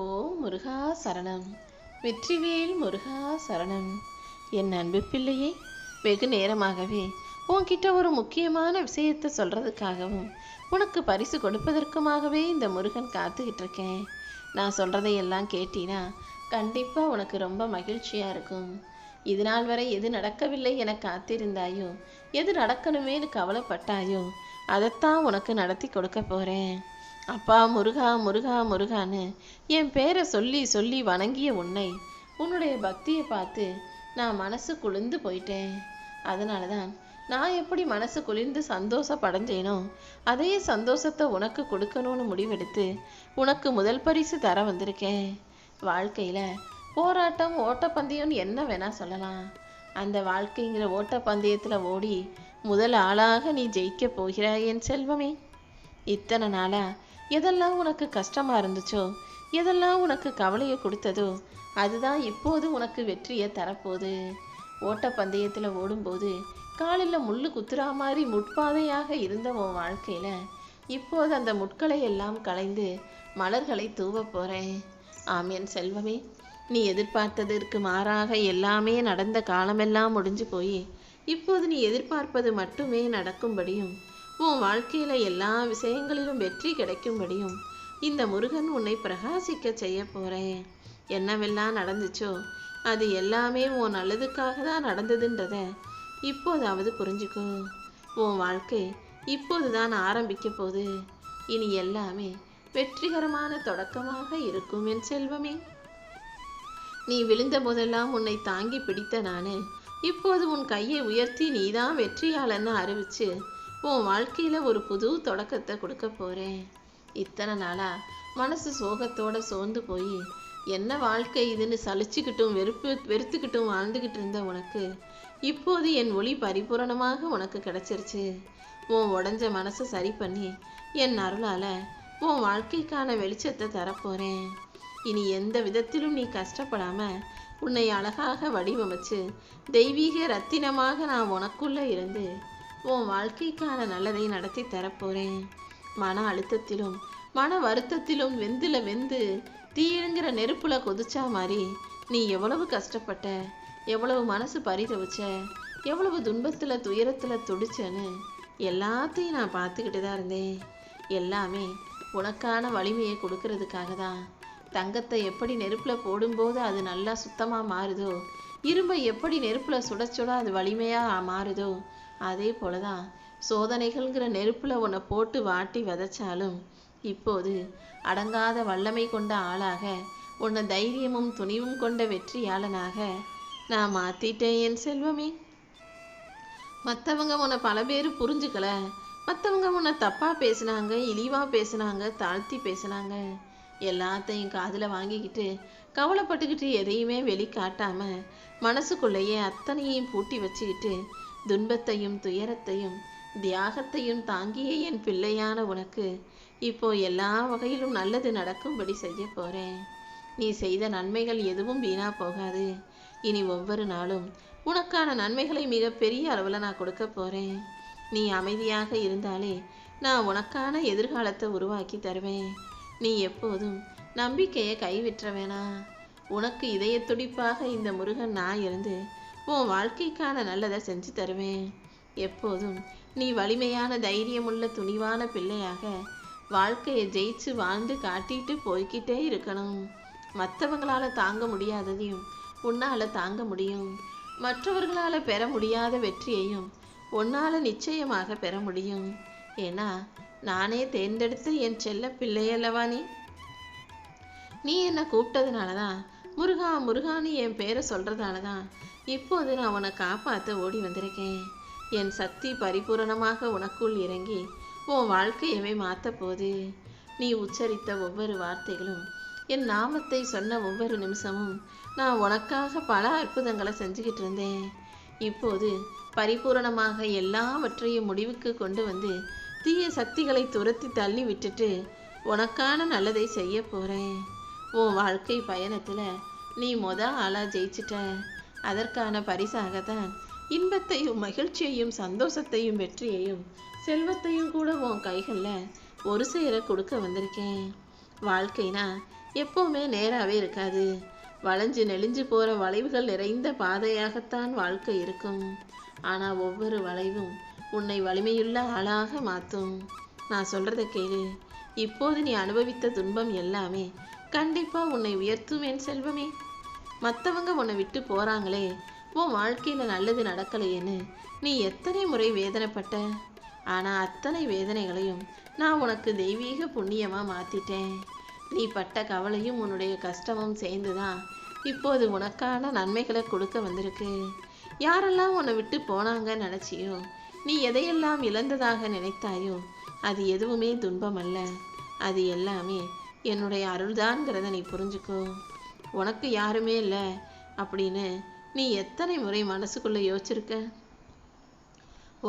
ஓ முருகா சரணம். வெற்றிவேல் முருகா சரணம். என் அன்பு பிள்ளையை வெகு நேரமாகவே உன்கிட்ட ஒரு முக்கியமான விஷயத்தை சொல்றதுக்காகவும் உனக்கு பரிசு கொடுப்பதற்குமாகவே இந்த முருகன் காத்துக்கிட்டு இருக்கேன் நான் சொல்கிறதையெல்லாம் கேட்டினா கண்டிப்பா உனக்கு ரொம்ப மகிழ்ச்சியா இருக்கும். இது நாள் வரை எது நடக்கவில்லை என காத்திருந்தாயோ எது நடக்கணுமேனு கவலைப்பட்டாயோ அதைத்தான் உனக்கு நடத்தி கொடுக்க போறேன். அப்பா முருகா முருகா முருகான்னு என் பேரை சொல்லி சொல்லி வணங்கிய உன்னை உன்னுடைய பக்தியை பார்த்து நான் மனசு குளிர்ந்து போயிட்டேன். அதனால தான் நான் எப்படி மனசு குளிர்ந்து சந்தோஷப்படைஞ்சேனோ அதே சந்தோஷத்தை உனக்கு கொடுக்கணும்னு முடிவெடுத்து உனக்கு முதல் பரிசு தர வந்திருக்கேன். வாழ்க்கையில் போராட்டம் ஓட்டப்பந்தயம்னு என்ன வேணா சொல்லலாம். அந்த வாழ்க்கைங்கிற ஓட்டப்பந்தயத்தில் ஓடி முதல் ஆளாக நீ ஜெயிக்க போகிறாய் என் செல்வமே. இத்தனை நாளாக எதெல்லாம் உனக்கு கஷ்டமா இருந்துச்சோ எதெல்லாம் உனக்கு கவலையை கொடுத்ததோ அதுதான் இப்போது உனக்கு வெற்றியை தரப்போகுது. ஓட்டப்பந்தயத்தில் ஓடும்போது காலில் முள்ளு குத்துறா மாதிரி முட்பாதையாக இருந்த உன் வாழ்க்கையில் இப்போது அந்த முட்களை எல்லாம் களைந்து மலர்களை தூவ போகிறேன் ஆம் செல்வமே. நீ எதிர்பார்த்ததற்கு மாறாக எல்லாமே நடந்த காலமெல்லாம் முடிஞ்சு போய் இப்போது நீ எதிர்பார்ப்பது மட்டுமே நடக்கும்படியும் உன் வாழ்க்கையில எல்லா விஷயங்களிலும் வெற்றி கிடைக்கும்படியும் இந்த முருகன் உன்னை பிரகாசிக்க செய்ய போறேன். என்னவெல்லாம் நடந்துச்சோ அது எல்லாமே உன் நல்லதுக்காக தான் நடந்ததுன்றத இப்போதாவது புரிஞ்சுக்கோ. உன் வாழ்க்கை இப்போதுதான் ஆரம்பிக்க போகுது. இனி எல்லாமே வெற்றிகரமான தொடக்கமாக இருக்கும் என் செல்வமே. நீ விழுந்த போதெல்லாம் உன்னை தாங்கி பிடித்த நான் இப்போது உன் கையை உயர்த்தி நீதான் வெற்றியாளன்னு அறிவிச்சு உன் வாழ்க்கையில் ஒரு புது தொடக்கத்தை கொடுக்க போகிறேன் இத்தனை நாளாக மனசு சோகத்தோட சோர்ந்து போய் என்ன வாழ்க்கை இதுன்னு சலிச்சுக்கிட்டும் வெறுப்பு வெறுத்துக்கிட்டும் வாழ்ந்துக்கிட்டு இருந்த உனக்கு இப்போது என் ஒளி பரிபூரணமாக உனக்கு கிடைச்சிருச்சு. உன் உடஞ்ச மனசை சரி பண்ணி என் அருளால் உன் வாழ்க்கைக்கான வெளிச்சத்தை தரப்போகிறேன் இனி எந்த விதத்திலும் நீ கஷ்டப்படாமல் உன்னை அழகாக வடிவமைச்சு தெய்வீக ரத்தினமாக நான் உனக்குள்ளே இருந்து உன் வாழ்க்கைக்கான நல்லதை நடத்தி தரப்போறேன். மன அழுத்தத்திலும் மன வருத்தத்திலும் வெந்துல வெந்து தீயுங்கிற நெருப்புல கொதிச்சா மாதிரி நீ எவ்வளவு கஷ்டப்பட்ட எவ்வளவு மனசு பரிதவிச்ச எவ்வளவு துன்பத்தில் துயரத்தில் துடிச்சேன்னு எல்லாத்தையும் நான் பார்த்துக்கிட்டு தான் இருந்தேன். எல்லாமே உனக்கான வலிமையை கொடுக்கறதுக்காக தான். தங்கத்தை எப்படி நெருப்பில் போடும்போது அது நல்லா சுத்தமாக மாறுதோ இரும்பை எப்படி நெருப்பில் சுட சுட அது வலிமையாக மாறுதோ அதே போலதான் சோதனைகள்ங்கிற நெருப்புல உன்னை போட்டு வாட்டி விதைச்சாலும் இப்போது அடங்காத வல்லமை கொண்ட ஆளாக உன்னை தைரியமும் துணிவும் கொண்ட வெற்றியாளனாக நான் மாத்திட்டேன் என் செல்வமே. மற்றவங்க உன்னை பல பேர் புரிஞ்சுக்கல. மற்றவங்க உன்னை தப்பா பேசுனாங்க இழிவா பேசுனாங்க தாழ்த்தி பேசுனாங்க. எல்லாத்தையும் காதில் வாங்கிக்கிட்டு கவலைப்பட்டுக்கிட்டு எதையுமே வெளிக்காட்டாம மனசுக்குள்ளேயே அத்தனையும் பூட்டி வச்சுக்கிட்டு துன்பத்தையும் துயரத்தையும் தியாகத்தையும் தாங்கிய என் பிள்ளையான உனக்கு. இப்போ எல்லா வகையிலும் நல்லது நடக்கும்படி செய்ய போறேன். நீ செய்த நன்மைகள் எதுவும் வீணா போகாது. இனி ஒவ்வொரு நாளும் உனக்கான நன்மைகளை மிக பெரிய அளவில் நான் கொடுக்க போறேன். நீ அமைதியாக இருந்தாலே நான் உனக்கான எதிர்காலத்தை உருவாக்கி தருவேன். நீ எப்போதும் நம்பிக்கையை கைவிற்ற வேணாம். உனக்கு இதய துடிப்பாக இந்த முருகன் நான் இருந்து உன் வாழ்க்கைக்கான நல்லதை செஞ்சு தருவேன். எப்போதும் நீ வலிமையான தைரியமுள்ள துணிவான பிள்ளையாக வாழ்க்கையை ஜெயிச்சு வாழ்ந்து காட்டிட்டு போய்க்கிட்டே இருக்கணும். மற்றவங்களால தாங்க முடியாததையும் உன்னால தாங்க முடியும். மற்றவர்களால பெற முடியாத வெற்றியையும் உன்னால நிச்சயமாக பெற முடியும். ஏன்னா நானே தேர்ந்தெடுத்த என் செல்ல பிள்ளையல்லவா நீ? நீ என்னை கூப்பிட்டதுனால தான் முருகா முருகான்னு என் பேரை சொல்கிறதால தான் இப்போது நான் உன்னை காப்பாற்ற ஓடி வந்திருக்கேன். என் சக்தி பரிபூரணமாக உனக்குள் இறங்கி உன் வாழ்க்கையவே மாற்ற போகுது நீ உச்சரித்த ஒவ்வொரு வார்த்தைகளும் என் நாமத்தை சொன்ன ஒவ்வொரு நிமிஷமும் நான் உனக்காக பல அற்புதங்களை செஞ்சுக்கிட்டு இருந்தேன். இப்போது பரிபூரணமாக எல்லாவற்றையும் முடிவுக்கு கொண்டு வந்து தீய சக்திகளை துரத்தி தள்ளி விட்டுட்டு உனக்கான நல்லதை செய்ய போகிறேன் உன் வாழ்க்கை பயணத்தில் நீ மொத ஆளாக ஜெயிச்சிட்ட. அதற்கான பரிசாகத்தான் இன்பத்தையும் மகிழ்ச்சியையும் சந்தோஷத்தையும் வெற்றியையும் செல்வத்தையும் கூட உன் கைகளில் ஒரு சேர கொடுக்க வந்திருக்கேன். வாழ்க்கைனா எப்போவுமே நேராகவே இருக்காது. வளைஞ்சு நெளிஞ்சு போகிற வளைவுகள் நிறைந்த பாதையாகத்தான் வாழ்க்கை இருக்கும். ஆனால் ஒவ்வொரு வளைவும் உன்னை வலிமையுள்ள ஆளாக மாற்றும் நான் சொல்கிறத கேளு. இப்போது நீ அனுபவித்த துன்பம் எல்லாமே கண்டிப்பாக உன்னை உயர்த்துவேன் செல்வமே. மற்றவங்க உன்னை விட்டு போகிறாங்களே உன் வாழ்க்கையில் நல்லது நடக்கலையேன்னு நீ எத்தனை முறை வேதனைப்பட்ட? ஆனால் அத்தனை வேதனைகளையும் நான் உனக்கு தெய்வீக புண்ணியமாக மாற்றிட்டேன் நீ பட்ட கவலையும் உன்னுடைய கஷ்டமும் சேர்ந்துதான் இப்போது உனக்கான நன்மைகளை கொடுக்க வந்திருக்கு. யாரெல்லாம் உன்னை விட்டு போனாங்கன்னு நினச்சியோ நீ எதையெல்லாம் இழந்ததாக நினைத்தாயோ அது எதுவுமே துன்பம் அல்ல அது எல்லாமே என்னுடைய அருள்தான்ங்கிறத நீ புரிஞ்சுக்கோ. உனக்கு யாருமே இல்லை அப்படின்னு நீ எத்தனை முறை மனசுக்குள்ளே யோசிச்சிருக்க?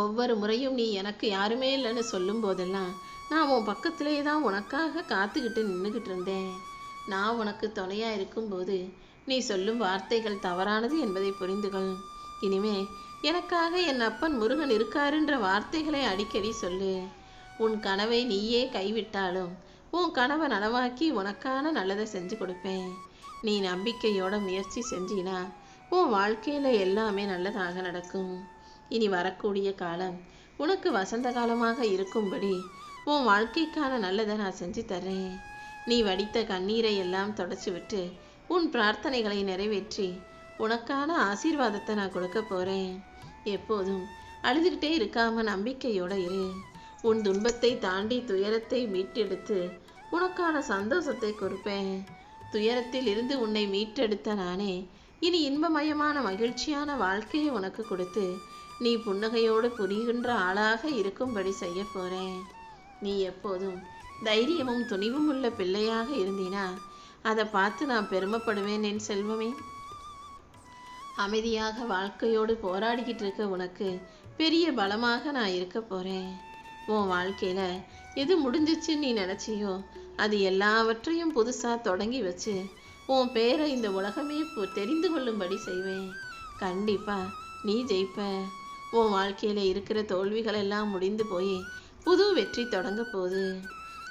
ஒவ்வொரு முறையும் நீ எனக்கு யாருமே இல்லைன்னு சொல்லும் போதெல்லாம் நான் உன் பக்கத்திலே தான் உனக்காக காத்துக்கிட்டு நின்றுக்கிட்டு இருந்தேன். நான் உனக்கு துணையாக இருக்கும்போது நீ சொல்லும் வார்த்தைகள் தவறானது என்பதை புரிந்து கொள் இனிமே எனக்காக என் அப்பன் முருகன் இருக்காருன்ற வார்த்தைகளை அடிக்கடி சொல்லு. உன் கனவை நீயே கைவிட்டாலும் உன் கனவை நனவாக்கி உனக்கான நல்லதை செஞ்சு கொடுப்பேன். நீ நம்பிக்கையோட முயற்சி செஞ்சினா உன் வாழ்க்கையில் எல்லாமே நல்லதாக நடக்கும். இனி வரக்கூடிய காலம் உனக்கு வசந்த காலமாக இருக்கும்படி உன் வாழ்க்கைக்கான நல்லதை நான் செஞ்சு தர்றேன். நீ வடித்த கண்ணீரை எல்லாம் தொடச்சி விட்டு உன் பிரார்த்தனைகளை நிறைவேற்றி உனக்கான ஆசீர்வாதத்தை நான் கொடுக்க போறேன். எப்போதும் அழுதுகிட்டே இருக்காம நம்பிக்கையோட இரு. உன் துன்பத்தை தாண்டி துயரத்தை மீட்டெடுத்து உனக்கான சந்தோஷத்தை கொடுப்பேன். துயரத்தில் இருந்து உன்னை மீட்டெடுத்த நானே இனி இன்பமயமான மகிழ்ச்சியான வாழ்க்கையை உனக்கு கொடுத்து நீ புன்னகையோடு புரிகின்ற ஆளாக இருக்கும்படி செய்ய போறேன். நீ எப்போதும் தைரியமும் துணிவும் உள்ள பிள்ளையாக இருந்தினா அதை பார்த்து நான் பெருமைப்படுவேன் என் செல்வமே. அமைதியாக வாழ்க்கையோடு போராடிக்கிட்டு இருக்க உனக்கு பெரிய பலமாக நான் இருக்க போறேன். உன் வாழ்க்கையில எது முடிஞ்சிச்சுன்னு நீ நினைச்சியோ அது எல்லாவற்றையும் புதுசா தொடங்கி வச்சு உன் பேரை இந்த உலகமே பு- தெரிந்து கொள்ளும்படி செய்வேன். கண்டிப்பா நீ ஜெயிப்ப. உன் வாழ்க்கையில இருக்கிற தோல்விகள் எல்லாம் முடிந்து போய் புது வெற்றி தொடங்க போகுது.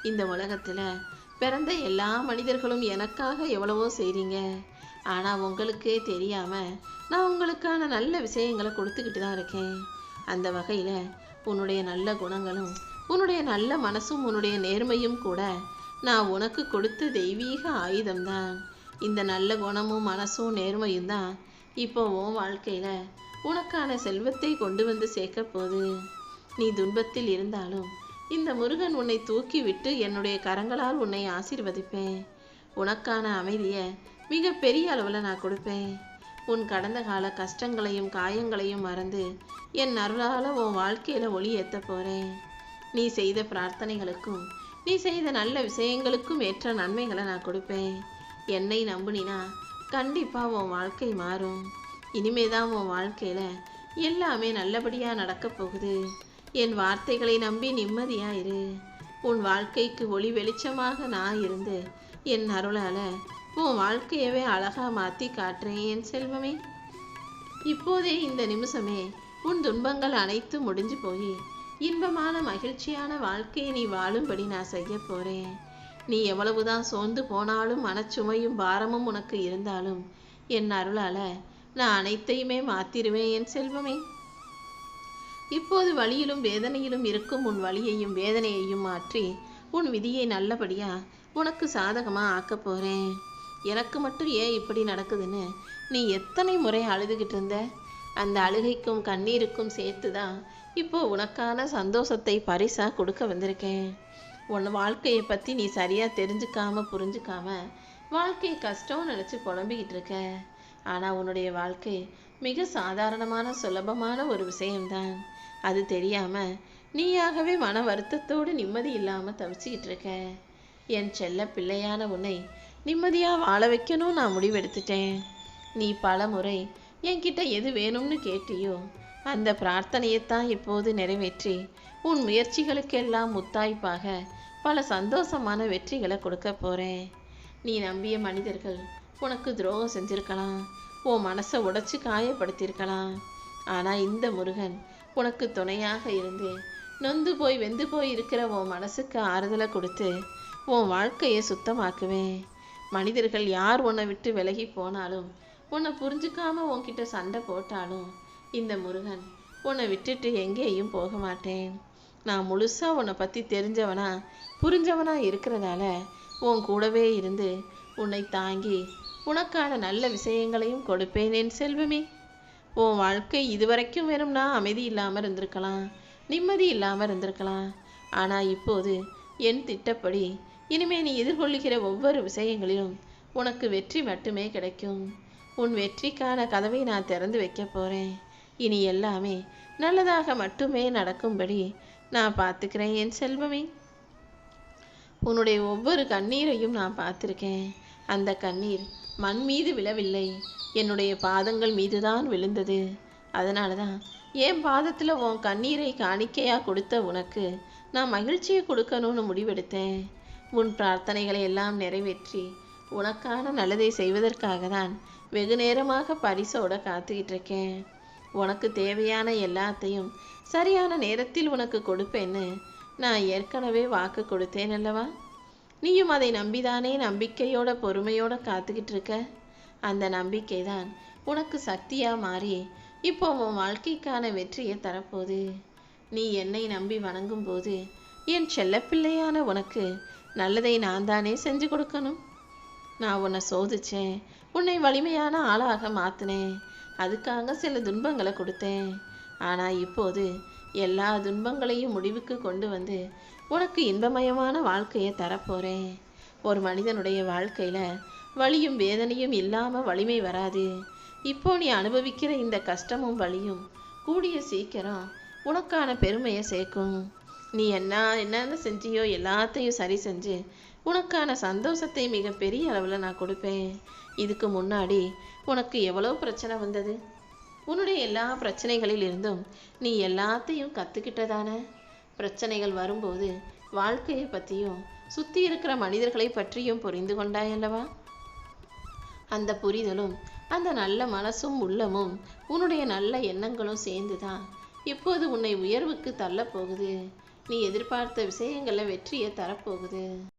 இந்த உலகத்துல பிறந்த எல்லா மனிதர்களும் எனக்காக எவ்வளவோ செய்றீங்க. ஆனா உங்களுக்கே தெரியாம நான் உங்களுக்கான நல்ல விஷயங்களை கொடுத்துக்கிட்டு தான் இருக்கேன். அந்த வகையில உன்னுடைய நல்ல குணங்களும் உன்னுடைய நல்ல மனசும் உன்னுடைய நேர்மையும் கூட நான் உனக்கு கொடுத்த தெய்வீக ஆயுதம்தான். இந்த நல்ல குணமும் மனசும் நேர்மையும் தான் இப்போ உன் வாழ்க்கையில உனக்கான செல்வத்தை கொண்டு வந்து சேர்க்க போகுது. நீ துன்பத்தில் இருந்தாலும் இந்த முருகன் உன்னை தூக்கி விட்டு என்னுடைய கரங்களால் உன்னை ஆசீர்வதிப்பேன். உனக்கான அமைதியை மிக பெரிய அளவில் நான் கொடுப்பேன். உன் கடந்த கால கஷ்டங்களையும் காயங்களையும் மறந்து என் அருளால் உன் வாழ்க்கையில் ஒளி ஏற்ற போகிறேன் நீ செய்த பிரார்த்தனைகளுக்கும் நீ செய்த நல்ல விஷயங்களுக்கும் ஏற்ற நன்மைகளை நான் கொடுப்பேன். என்னை நம்புனினா கண்டிப்பாக உன் வாழ்க்கை மாறும். இனிமே தான் உன் வாழ்க்கையில் எல்லாமே நல்லபடியாக நடக்கப் போகுது. என் வார்த்தைகளை நம்பி நிம்மதியாக இரு. உன் வாழ்க்கைக்கு ஒளி வெளிச்சமாக நான் இருந்து என் அருளால் உன் வாழ்க்கையவே அழகா மாத்தி காட்டுறேன் என் செல்வமே. இப்போதே இந்த நிமிஷமே உன் துன்பங்கள் அனைத்தும் முடிஞ்சு போய். இன்பமான மகிழ்ச்சியான வாழ்க்கையை நீ வாழும்படி நான் செய்ய போறேன். நீ எவ்வளவுதான் சோர்ந்து போனாலும் மனச்சுமையும் பாரமும் உனக்கு இருந்தாலும் என் அருளால நான் அனைத்தையுமே மாத்திருவேன் என் செல்வமே. இப்போது வழியிலும் வேதனையிலும் இருக்கும் உன் வழியையும் வேதனையையும் மாற்றி உன் விதியை நல்லபடியா உனக்கு சாதகமா ஆக்கப் போறேன். எனக்கு மட்டும் ஏன் இப்படி நடக்குதுன்னு நீ எத்தனை முறை அழுதுகிட்டு இருந்த? அந்த அழுகைக்கும் கண்ணீருக்கும் சேர்த்து தான் இப்போ உனக்கான சந்தோஷத்தை பரிசாக கொடுக்க வந்திருக்கேன். உன் வாழ்க்கையை பற்றி நீ சரியாக தெரிஞ்சுக்காம புரிஞ்சுக்காம வாழ்க்கை கஷ்டம்னு நினச்சி புலம்பிக்கிட்டு இருக்க. ஆனால் உன்னுடைய வாழ்க்கை மிக சாதாரணமான சுலபமான ஒரு விஷயம்தான். அது தெரியாமல் நீயாகவே மன வருத்தத்தோடு நிம்மதி இல்லாமல் தவிச்சுக்கிட்டு இருக்க. என் செல்ல பிள்ளையான உன்னை நிம்மதியாக வாழ வைக்கணும் நான் முடிவெடுத்துட்டேன். நீ பல முறை என்கிட்ட எது வேணும்னு கேட்டியோ அந்த பிரார்த்தனையைத்தான் இப்போது நிறைவேற்றி உன் முயற்சிகளுக்கெல்லாம் முத்தாய்ப்பாக பல சந்தோஷமான வெற்றிகளை கொடுக்க போகிறேன் நீ நம்பிய மனிதர்கள் உனக்கு துரோகம் செஞ்சிருக்கலாம் உன் மனசை உடச்சி காயப்படுத்தியிருக்கலாம். ஆனால் இந்த முருகன் உனக்கு துணையாக இருந்து நொந்து போய் வெந்து போய் இருக்கிற உன் மனசுக்கு ஆறுதலை கொடுத்து உன் வாழ்க்கையை சுத்தமாக்குவேன். மனிதர்கள் யார் உன்னை விட்டு விலகி போனாலும் உன்னை புரிஞ்சுக்காம உன்கிட்ட சண்டை போட்டாலும் இந்த முருகன் உன்னை விட்டுட்டு எங்கேயும் போக மாட்டேன். நான் முழுசாக உன்னை பற்றி தெரிஞ்சவனா புரிஞ்சவனா இருக்கிறதால உன் கூடவே இருந்து உன்னை தாங்கி உனக்கான நல்ல விஷயங்களையும் கொடுப்பேன் என் செல்வமே. உன் வாழ்க்கை இதுவரைக்கும் வேணும்னா அமைதி இல்லாமல் இருந்திருக்கலாம் நிம்மதி இல்லாமல் இருந்திருக்கலாம். ஆனால் இப்போது என் திட்டப்படி இனிமே நீ எதிர்கொள்ளுகிற ஒவ்வொரு விஷயங்களிலும் உனக்கு வெற்றி மட்டுமே கிடைக்கும். உன் வெற்றிக்கான கதவை நான் திறந்து வைக்க போறேன். இனி எல்லாமே நல்லதாக மட்டுமே நடக்கும்படி நான் பார்த்துக்கிறேன் என் செல்வமே. உன்னுடைய ஒவ்வொரு கண்ணீரையும் நான் பார்த்துருக்கேன். அந்த கண்ணீர் மண் மீது விழவில்லை. என்னுடைய பாதங்கள் மீதுதான் விழுந்தது. அதனால தான் என் பாதத்தில் உன் கண்ணீரை காணிக்கையாக கொடுத்த உனக்கு நான் மகிழ்ச்சியை கொடுக்கணும்னு முடிவெடுத்தேன். உன் பிரார்த்தனைகளை எல்லாம் நிறைவேற்றி உனக்கான நல்லதை செய்வதற்காக தான் வெகு நேரமாக பரிசோட காத்துக்கிட்டு இருக்கேன் உனக்கு தேவையான எல்லாத்தையும் சரியான நேரத்தில் உனக்கு கொடுப்பேன்னு நான் ஏற்கனவே வாக்கு கொடுத்தேன் அல்லவா? நீயும் அதை நம்பிதானே நம்பிக்கையோட பொறுமையோட காத்துக்கிட்டு இருக்க அந்த நம்பிக்கை தான் உனக்கு சக்தியாக மாறி இப்போ உன் வாழ்க்கைக்கான வெற்றியை தரப்போகுது. நீ என்னை நம்பி வணங்கும் போது என் செல்லப்பிள்ளையான உனக்கு நல்லதை நான் தானே செஞ்சு கொடுக்கணும். நான் உன்னை சோதிச்சேன். உன்னை வலிமையான ஆளாக மாத்தினேன். அதுக்காக சில துன்பங்களை கொடுத்தேன். ஆனா இப்போது எல்லா துன்பங்களையும் முடிவுக்கு கொண்டு வந்து உனக்கு இன்பமயமான வாழ்க்கையை தரப்போறேன். ஒரு மனிதனுடைய வாழ்க்கையில வலியும் வேதனையும் இல்லாம வலிமை வராது. இப்போ நீ அனுபவிக்கிற இந்த கஷ்டமும் வலியும் கூடிய சீக்கிரம் உனக்கான பெருமையை சேர்க்கும். நீ என்ன என்னென்ன செஞ்சியோ எல்லாத்தையும் சரி செஞ்சு உனக்கான சந்தோஷத்தை மிக பெரிய அளவில் நான் கொடுப்பேன். இதுக்கு முன்னாடி உனக்கு எவ்வளோ பிரச்சனை வந்தது? உன்னுடைய எல்லா பிரச்சனைகளில் இருந்தும் நீ எல்லாத்தையும் கற்றுக்கிட்டதானே பிரச்சனைகள் வரும்போது வாழ்க்கையை பற்றியும் சுற்றி இருக்கிற மனிதர்களை பற்றியும் புரிந்து கொண்டாய் அல்லவா? அந்த புரிதலும் அந்த நல்ல மனசும் உள்ளமும் உன்னுடைய நல்ல எண்ணங்களும் சேர்ந்து தான் இப்போது உன்னை உயர்வுக்கு தள்ளப் போகுது. நீ எதிர்பார்த்த விஷயங்களில் வெற்றியை தரப்போகுது.